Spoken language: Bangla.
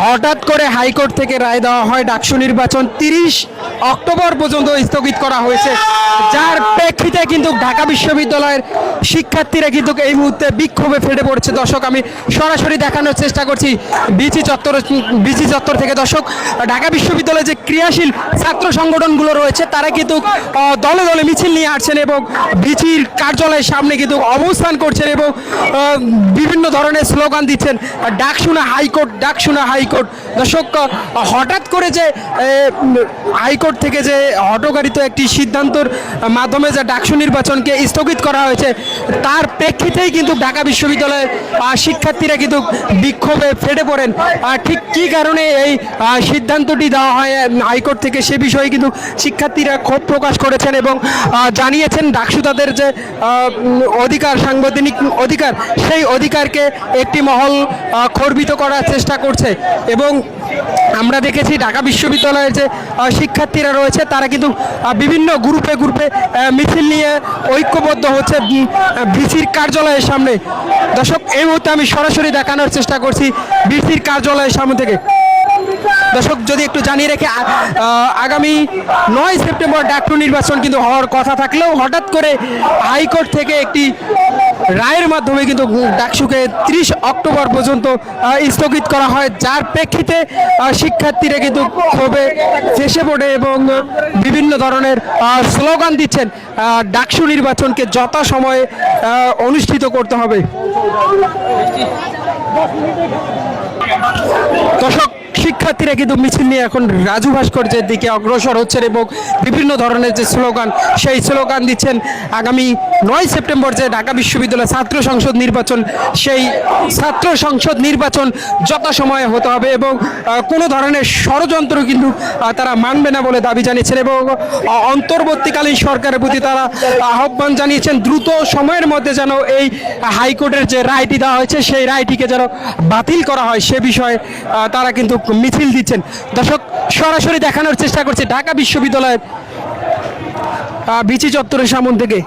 হঠাৎ করে হাইকোর্ট থেকে রায় দেওয়া হয় ডাকসু নির্বাচন তিরিশ অক্টোবর পর্যন্ত স্থগিত করা হয়েছে। যার প্রেক্ষিতে কিন্তু ঢাকা বিশ্ববিদ্যালয়ের শিক্ষার্থীরা কিন্তু এই মুহূর্তে বিক্ষোভে ফেটে পড়ছে। দর্শক, আমি সরাসরি দেখানোর চেষ্টা করছি বিচি চত্বর বিচি চত্বর থেকে। দর্শক, ঢাকা বিশ্ববিদ্যালয়ে যে ক্রিয়াশীল ছাত্র সংগঠনগুলো রয়েছে, তারা কিন্তু দলে দলে মিছিল নিয়ে আসছেন এবং বিচির কার্যালয়ের সামনে কিন্তু অবস্থান করছেন এবং বিভিন্ন ধরনের স্লোগান দিচ্ছেন। ডাক শোনা হাইকোর্ট ডাক শোনা হাইকোর্ট? দর্শক হঠাৎ করে যে হাইকোর্ট থেকে যে হটকারিত একটি সিদ্ধান্তর মাধ্যমে যে ডাকসু নির্বাচনকে স্থগিত করা হয়েছে, তার প্রেক্ষিতেই কিন্তু ঢাকা বিশ্ববিদ্যালয়ের শিক্ষার্থীরা কিন্তু বিক্ষোভে ফেটে পড়েন। ঠিক কী কারণে এই সিদ্ধান্তটি দেওয়া হয় হাইকোর্ট থেকে সে বিষয়ে কিন্তু শিক্ষার্থীরা ক্ষোভ প্রকাশ করেছেন এবং জানিয়েছেন ডাকসু তাদের যে অধিকার, সাংবিধানিক অধিকার, সেই অধিকারকে একটি মহল খর্বিত করার চেষ্টা করছে। এবং আমরা দেখেছি ঢাকা বিশ্ববিদ্যালয়ের যে শিক্ষার্থীরা রয়েছে, তারা কিন্তু বিভিন্ন গ্রুপে গ্রুপে মিছিল নিয়ে ঐক্যবদ্ধ হচ্ছে বিসির কার্যালয়ের সামনে। দর্শক, এই মুহূর্তে আমি সরাসরি দেখানোর চেষ্টা করছি বিসির কার্যালয়ের সামনে থেকে। দর্শক, যদি একটু জানিয়ে রেখে আগামী নয় সেপ্টেম্বর ডাকটু নির্বাচন কিন্তু হওয়ার কথা থাকলেও হঠাৎ করে হাইকোর্ট থেকে একটি রায়ের মাধ্যমে কিন্তু ডাকসুকে ত্রিশ অক্টোবর পর্যন্ত স্থগিত করা হয়। যার প্রেক্ষিতে শিক্ষার্থীরা কিন্তু ক্ষোভে ফেসে পড়ে এবং বিভিন্ন ধরনের স্লোগান দিচ্ছেন। ডাকসু নির্বাচনকে যথাসময়ে অনুষ্ঠিত করতে হবে। দর্শক শিক্ষার্থীরা কিন্তু মিছিল নিয়ে এখন রাজু ভাস্কর্যের দিকে অগ্রসর হচ্ছেন এবং বিভিন্ন ধরনের যে স্লোগান, সেই স্লোগান দিচ্ছেন আগামী নয় সেপ্টেম্বর যে ঢাকা বিশ্ববিদ্যালয় ছাত্র সংসদ নির্বাচন, সেই ছাত্র সংসদ নির্বাচন যথাসময়ে হতে হবে এবং কোনো ধরনের ষড়যন্ত্র কিন্তু তারা মানবে না বলে দাবি জানিয়েছেন এবং অন্তর্বর্তীকালীন সরকারের প্রতি তারা আহ্বান জানিয়েছেন দ্রুত সময়ের মধ্যে যেন এই হাইকোর্টের যে রায়টি দেওয়া হয়েছে, সেই রায়টিকে যেন বাতিল করা হয় সে বিষয়ে তারা কিন্তু মিছিল দিচ্ছেন। দর্শক সরাসরি দেখানোর চেষ্টা করছে ঢাকা বিশ্ববিদ্যালয়ের বিচি চত্বরের সামন থেকে।